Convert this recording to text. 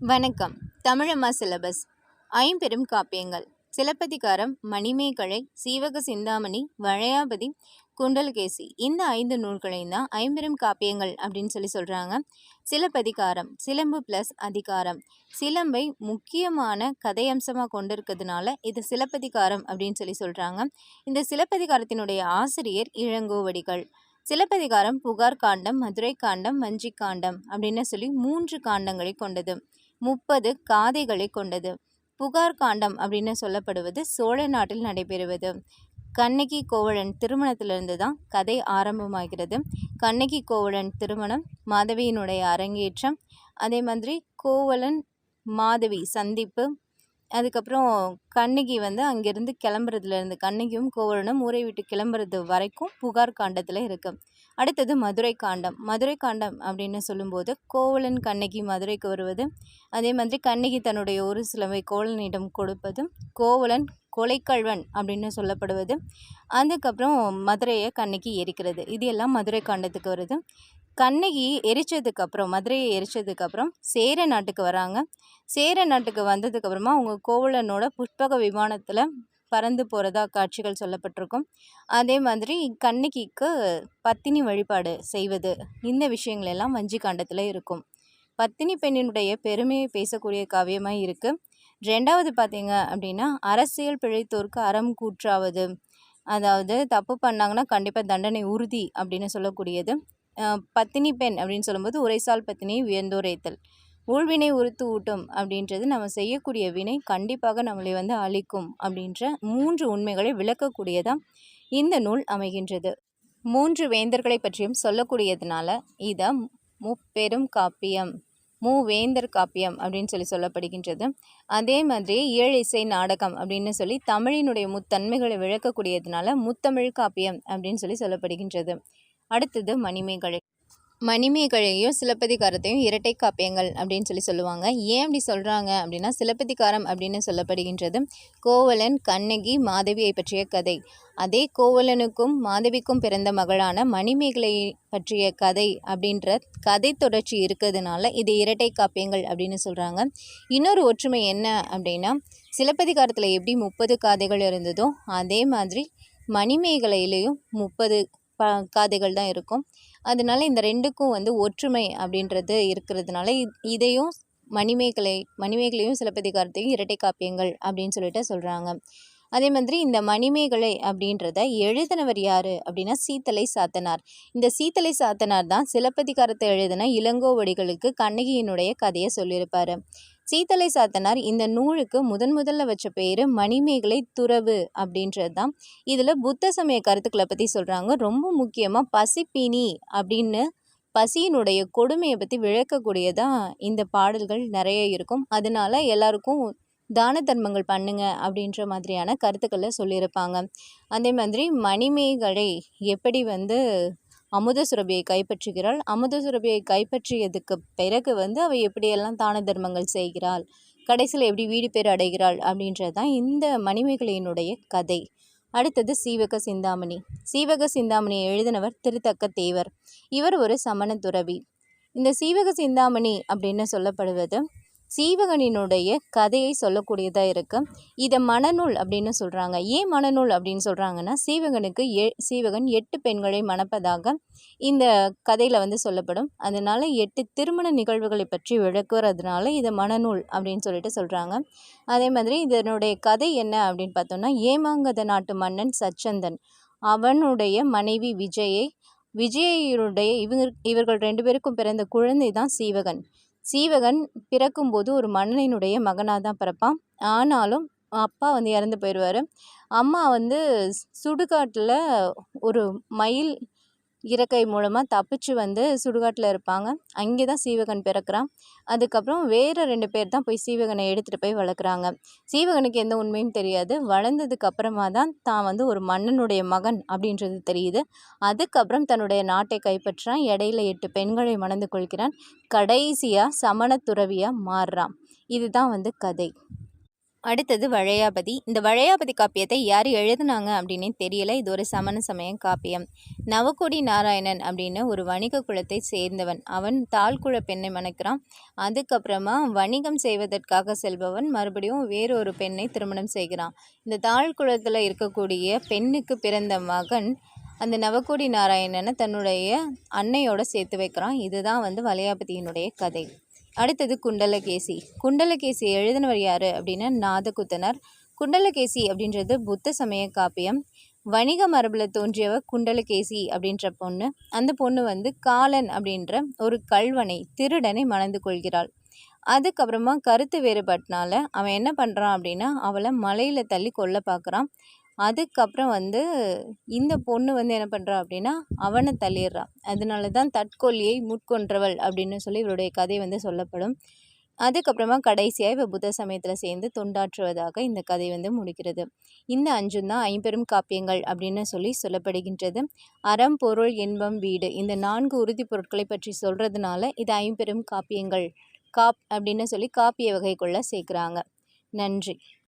வணக்கம். தமிழம்மா சிலபஸ். ஐம்பெரும் காப்பியங்கள். சிலப்பதிகாரம் மணிமேகலை சீவக சிந்தாமணி வளையாபதி குண்டலகேசி. இந்த ஐந்து நூல்களையும் தான் ஐம்பெரும் காப்பியங்கள் அப்படின்னு சொல்லி சொல்கிறாங்க சிலப்பதிகாரம் சிலம்பு ப்ளஸ் அதிகாரம். சிலம்பை முக்கியமான கதையம்சமாக கொண்டிருக்கிறதுனால இது சிலப்பதிகாரம் அப்படின்னு சொல்லி சொல்கிறாங்க இந்த சிலப்பதிகாரத்தினுடைய ஆசிரியர் இளங்கோவடிகள். சிலப்பதிகாரம் புகார் காண்டம் மதுரை காண்டம் வஞ்சி காண்டம் அப்படின்னு சொல்லி மூன்று காண்டங்களை கொண்டது. முப்பது காதைகளை கொண்டது. புகார் காண்டம் அப்படின்னு சொல்லப்படுவது சோழ நாட்டில் நடைபெறுவது. கண்ணகி கோவலன் திருமணத்திலிருந்து தான் கதை ஆரம்பமாகிறது. கண்ணகி கோவலன் திருமணம் மாதவியினுடைய அரங்கேற்றம். அதே மாதிரி கோவலன் மாதவி சந்திப்பு. அதுக்கப்புறம் கண்ணகி வந்து அங்கேருந்து கிளம்புறதுலேருந்து கண்ணகியும் கோவலனும் ஊரை விட்டு கிளம்புறது வரைக்கும் புகார் காண்டத்தில் இருக்குது அடுத்தது மதுரை காண்டம். மதுரை காண்டம் அப்படின்னு சொல்லும்போது கோவலன் கண்ணகி மதுரைக்கு வருவது. அதே மாதிரி கண்ணகி தன்னுடைய ஒரு சிலவை கோவலனிடம் கொடுப்பது. கோவலன் கொலைக்கழ்வன் அப்படின்னு சொல்லப்படுவது. அதுக்கப்புறம் மதுரையை கண்ணகி எரிக்கிறது. இது எல்லாம் மதுரை காண்டத்துக்கு வருது. கண்ணகி எரிச்சதுக்கப்புறம் மதுரையை எரிச்சதுக்கப்புறம் சேர நாட்டுக்கு வராங்க. சேர நாட்டுக்கு வந்ததுக்கப்புறமா அவங்க கோவலனோட புஷ்பக விமானத்தில் பறந்து போகிறதா காட்சிகள் சொல்லப்பட்டிருக்கும். அதே மாதிரி கண்ணகிக்கு பத்தினி வழிபாடு செய்வது இந்த விஷயங்கள் எல்லாம் வஞ்சி காண்டத்தில் இருக்கும். பத்தினி பெண்ணினுடைய பெருமையை பேசக்கூடிய காவியமாக இருக்குது ரெண்டாவது பார்த்தீங்க அப்படின்னா அரசியல் பிழைத்தோருக்கு அறம் கூற்றாவது அதாவது தப்பு பண்ணாங்கன்னா கண்டிப்பாக தண்டனை உறுதி அப்படின்னு சொல்லக்கூடியது. பத்தினி பெண் அப்படின்னு சொல்லும்போது உரைசால் பத்தினி உயர்ந்தோரைத்தல் ஊழ்வினை உறுத்து ஊட்டும் அப்படின்றது நம்ம செய்யக்கூடிய வினை கண்டிப்பாக நம்மளை வந்து அழிக்கும் அப்படின்ற மூன்று உண்மைகளை விளக்கக்கூடியதாக இந்த நூல் அமைகின்றது. மூன்று வேந்தர்களை பற்றியும் சொல்லக்கூடியதுனால இதை முப்பெரும் காப்பியம் மூவேந்தர் காப்பியம் அப்படின்னு சொல்லி சொல்லப்படுகின்றது. அதே மாதிரி ஏழு இசை நாடகம் அப்படின்னு சொல்லி தமிழினுடைய முத்தன்மைகளை விளக்கக்கூடியதுனால முத்தமிழ் காப்பியம் அப்படின்னு சொல்லி சொல்லப்படுகின்றது. அடுத்தது மணிமேகலை. மணிமேகலையும் சிலப்பதிகாரத்தையும் இரட்டை காப்பியங்கள் அப்படின்னு சொல்லி சொல்லுவாங்க. ஏன் அப்படி சொல்கிறாங்க அப்படின்னா சிலப்பதிகாரம் அப்படின்னு சொல்லப்படுகின்றது கோவலன் கண்ணகி மாதவியை பற்றிய கதை. அதே கோவலனுக்கும் மாதவிக்கும் பிறந்த மகளான மணிமேகலை பற்றிய கதை அப்படின்ற கதை தொடர்ச்சி இருக்கிறதுனால இது இரட்டை காப்பியங்கள் அப்படின்னு சொல்கிறாங்க இன்னொரு ஒற்றுமை என்ன அப்படின்னா சிலப்பதிகாரத்தில் எப்படி முப்பது கதைகள் இருந்ததோ அதே மாதிரி மணிமேகலையிலையும் முப்பது ப காதைகள் தான் இருக்கும். அதனால இந்த ரெண்டுக்கும் வந்து ஒற்றுமை அப்படின்றது இருக்கிறதுனால இ- இதையும் மணிமேகலை மணிமேகலையும் சிலப்பதிகாரத்தையும் இரட்டை காப்பியங்கள் அப்படின்னு சொல்லிட்டு சொல்கிறாங்க அதே மாதிரி இந்த மணிமேகலை அப்படின்றத எழுதினவர் யார் அப்படின்னா சீத்தலை சாத்தனார். இந்த சீத்தலை சாத்தனார் தான் சிலப்பதிகாரத்தை எழுதின இளங்கோவடிகளுக்கு கண்ணகியினுடைய கதையை சொல்லியிருப்பார். சீத்தலை சாத்தனார் இந்த நூலுக்கு முதன் முதல்ல வச்ச பேர் மணிமேகலை துறவு அப்படின்றது தான் இதில் புத்த சமய கருத்துக்களை பற்றி சொல்கிறாங்க ரொம்ப முக்கியமாக பசிப்பினி அப்படின்னு பசியினுடைய கொடுமையை பற்றி விளக்கக்கூடியதாக இந்த பாடல்கள் நிறைய இருக்கும். அதனால எல்லாருக்கும் தான தர்மங்கள் பண்ணுங்க அப்படின்ற மாதிரியான கருத்துக்களை சொல்லியிருப்பாங்க. அதே மாதிரி மணிமேகலை எப்படி வந்து அமுத சுரபியை கைப்பற்றுகிறாள். அமுத சுரபியை கைப்பற்றியதுக்கு பிறகு வந்து அவள் எப்படியெல்லாம் தான தர்மங்கள் செய்கிறாள்? கடைசியில் எப்படி வீடு பேர் அடைகிறாள்? அப்படின்றது தான் இந்த மணிமேகலையினுடைய கதை. அடுத்தது சீவக சிந்தாமணி. சீவக சிந்தாமணியை எழுதினவர் திருத்தக்க தேவர். இவர் ஒரு சமண துறவி. இந்த சீவக சிந்தாமணி அப்படின்னு சொல்லப்படுவது சீவகனினுடைய கதையை சொல்லக்கூடியதாக இருக்கு. இதை மணநூல் அப்படின்னு சொல்கிறாங்க ஏன் மணநூல் அப்படின்னு சொல்கிறாங்கன்னா சீவகனுக்கு எ சீவகன் எட்டு பெண்களை மணப்பதாக இந்த கதையில் வந்து சொல்லப்படும். அதனால் எட்டு திருமண நிகழ்வுகளை பற்றி விளக்குறதுனால இதை மணநூல் அப்படின்னு சொல்லிட்டு சொல்கிறாங்க அதே மாதிரி இதனுடைய கதை என்ன அப்படின்னு பார்த்தோம்னா ஏமாங்கத நாட்டு மன்னன் சச்சந்தன் அவனுடைய மனைவி விஜயை விஜயனுடைய இவங்க இவர்கள் ரெண்டு பேருக்கும் பிறந்த குழந்தை தான் சீவகன். சீவகன் பிறக்கும்போது ஒரு மன்னனினுடைய மகனாக தான் பிறப்பான். ஆனாலும் அப்பா வந்து இறந்து போயிடுவார். அம்மா வந்து சுடுகாட்டில் ஒரு மயில் இறக்கை மூலமாக தப்பிச்சு வந்து சுடுகாட்டில் இருப்பாங்க. அங்கே தான் சீவகன் பிறக்கிறான். அதுக்கப்புறம் வேறு ரெண்டு பேர் தான் போய் சீவகனை எடுத்துகிட்டு போய் வளர்க்குறாங்க. சீவகனுக்கு எந்த உண்மையும் தெரியாது. வளர்ந்ததுக்கு அப்புறமா தான் தான் வந்து ஒரு மன்னனுடைய மகன் அப்படின்றது தெரியுது. அதுக்கப்புறம் தன்னுடைய நாட்டை கைப்பற்றான் இடையில எட்டு பெண்களை மணந்து கொள்கிறான். கடைசியாக சமண துறவியாக மாறுறான். இதுதான் வந்து கதை. அடுத்தது வளையாபதி இந்த வளையாபதி காப்பியத்தை யார் எழுதுனாங்க அப்படின்னே தெரியல. இது ஒரு சமண சமய காப்பியம். நவக்குடி நாராயணன் அப்படின்னு ஒரு வணிக குலத்தை சேர்ந்தவன். அவன் தாழ்குழ பெண்ணை மணக்கிறான். அதுக்கப்புறமா வணிகம் செய்வதற்காக செல்பவன் மறுபடியும் வேறொரு பெண்ணை திருமணம் செய்கிறான். இந்த தாழ்குளத்தில் இருக்கக்கூடிய பெண்ணுக்கு பிறந்த மகன் அந்த நவக்குடி நாராயணனை தன்னுடைய அன்னையோட சேர்த்து வைக்கிறான். இதுதான் வந்து வளையாபதியினுடைய கதை. அடுத்தது குண்டலகேசி. குண்டலகேசி எழுதினவர் யார் அப்படின்னா நாதகுத்தனர். குண்டலகேசி அப்படின்றது புத்த சமய காப்பியம். வணிக மரபில் தோன்றியவர் குண்டலகேசி அப்படின்ற பொண்ணு. அந்த பொண்ணு வந்து காலன் அப்படின்ற ஒரு கல்வனை திருடனை மணந்து கொள்கிறாள். அதுக்கப்புறமா கருத்து வேறுபாட்டினால அவன் என்ன பண்ணுறான் அப்படின்னா அவளை மலையில் தள்ளி கொல்ல பார்க்குறான். அதுக்கப்புறம் வந்து இந்த பொண்ணு வந்து என்ன பண்ணுறா அப்படின்னா அவனை தள்ளிடுறான் அதனால தான் தற்கொல்லியை முட்கொன்றவள் அப்படின்னு சொல்லி இவருடைய கதை வந்து சொல்லப்படும். அதுக்கப்புறமா கடைசியாக இவ புத்த சமயத்தில் சேர்ந்து தொண்டாற்றுவதாக இந்த கதை வந்து முடிக்கிறது. இந்த அஞ்சும் தான் ஐம்பெரும் காப்பியங்கள் அப்படின்னு சொல்லி சொல்லப்படுகின்றது. அறம் பொருள் இன்பம் வீடு இந்த நான்கு உறுதி பொருட்களை பற்றி சொல்கிறதுனால இது ஐம்பெரும் காப்பியங்கள். காப் அப்படின்னு சொல்லி காப்பிய வகைக்குள்ளே சேர்க்குறாங்க. நன்றி.